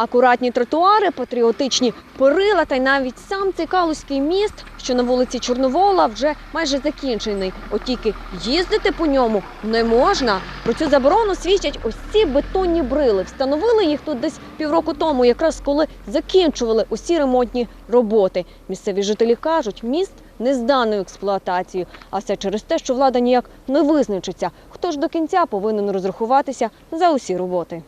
Акуратні тротуари, патріотичні перила та й навіть сам цей Калузький міст, що на вулиці Чорновола, вже майже закінчений. От тільки їздити по ньому не можна. Про цю заборону свідчать ось ці бетонні брили. Встановили їх тут десь півроку тому, якраз коли закінчували усі ремонтні роботи. Місцеві жителі кажуть, міст не зданий в експлуатацію, а все через те, що влада ніяк не визначиться, хто ж до кінця повинен розрахуватися за усі роботи.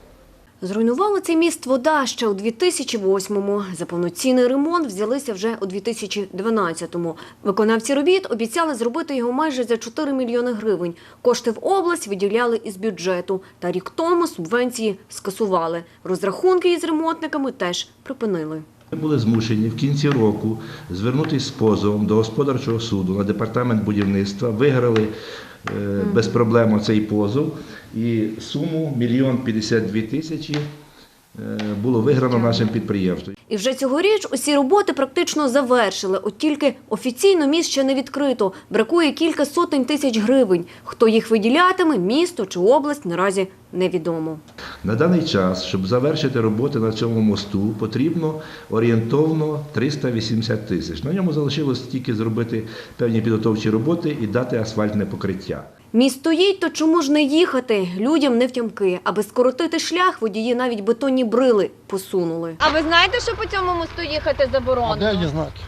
Зруйнувала цей міст вода ще у 2008-му. За повноцінний ремонт взялися вже у 2012-му. Виконавці робіт обіцяли зробити його майже за 4 мільйони гривень. Кошти в область виділяли із бюджету. Та рік тому субвенції скасували. Розрахунки із ремонтниками теж припинили. Ми були змушені в кінці року звернутися з позовом до господарчого суду на департамент будівництва. Виграли е, без проблем цей позов і суму мільйон 52 тисячі було виграно нашим підприємством. І вже цьогоріч усі роботи практично завершили. От тільки офіційно міст ще не відкрито. Бракує кілька сотень тисяч гривень. Хто їх виділятиме, місто чи область, наразі невідомо. На даний час, щоб завершити роботи на цьому мосту, потрібно орієнтовно 380 тисяч. На ньому залишилось тільки зробити певні підготовчі роботи і дати асфальтне покриття. Міст стоїть, то чому ж не їхати? Людям не втямки. Аби скоротити шлях, водії навіть бетонні брили посунули. А ви знаєте, що по цьому мосту їхати А де є знаки?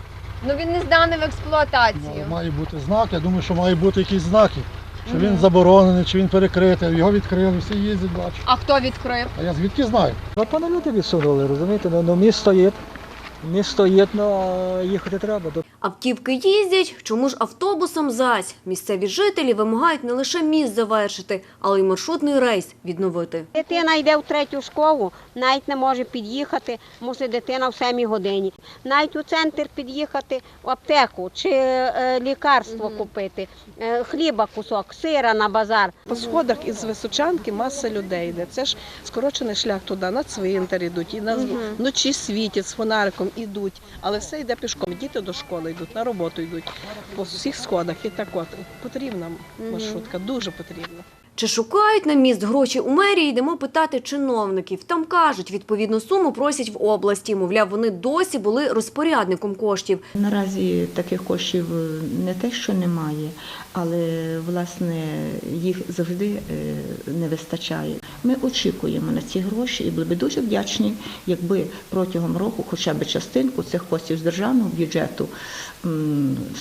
Ну він не зданий в Ну, експлуатацію. має бути знак. Я думаю, що має бути якісь знаки. Чи він заборонений, чи він перекритий. Його відкрили, всі їздять, бачу. А хто відкрив? А я звідки знаю? Ну, пане люди відсунули, розумієте? Ну, ну міст стоїть. Міст стоїть, ну а їхати треба. До Автівки їздять, чому ж автобусом зась? Місцеві жителі вимагають не лише міст завершити, але й маршрутний рейс відновити. Дитина йде в третю школу, навіть не може під'їхати, мусить дитина в 7 годині. Навіть у центр під'їхати, в аптеку чи е, лікарство купити, е, хліба кусок, сира на базар. По сходах із Височанки маса людей йде. Це ж скорочений шлях туди, на цвинтар йдуть, і на вночі світять з фонариком ідуть, але все йде пішком. Діти до школи йдуть, на роботу йдуть по всіх сходах. І так от потрібна маршрутка, дуже потрібна. Чи шукають на міст гроші у мерії, йдемо питати чиновників. Там кажуть, відповідну суму просять в області. Мовляв, вони досі були розпорядником коштів. Наразі таких коштів е, не те, що немає, але власне їх завжди е, не вистачає. Ми очікуємо на ці гроші і були б дуже вдячні, якби протягом року хоча б частинку цих коштів з державного бюджету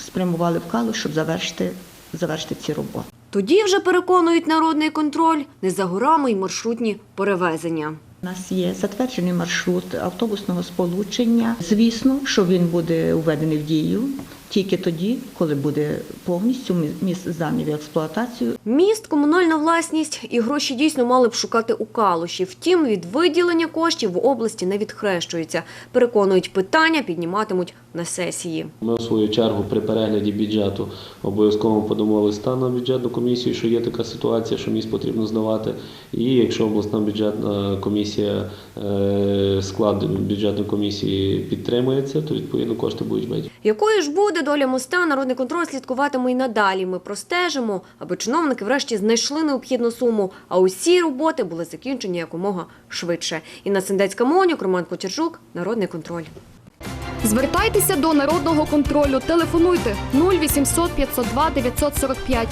спрямували в калу, щоб завершити, завершити ці роботи. Тоді вже переконують народний контроль, не за горами й маршрутні перевезення. У нас є затверджений маршрут автобусного сполучення. Звісно, що він буде введений в дію тільки тоді, коли буде повністю міст зданий в експлуатацію. Міст, комунальна власність і гроші дійсно мали б шукати у Калуші. Втім, від виділення коштів в області не відхрещуються. Переконують, питання підніматимуть на сесії. Ми в свою чергу при перегляді бюджету обов'язково подамо листа на бюджетну комісію, що є така ситуація, що міст потрібно здавати. І якщо обласна бюджетна комісія, е, склад бюджетної комісії підтримується, то відповідно кошти будуть виділені. Якою ж буде доля моста, народний контроль слідкуватиме і надалі. Ми простежимо, аби чиновники врешті знайшли необхідну суму, а усі роботи були закінчені якомога швидше. Інна Сендецька Монюк, Роман Кочержук, Народний контроль. Звертайтеся до народного контролю. Телефонуйте 0800 502 945.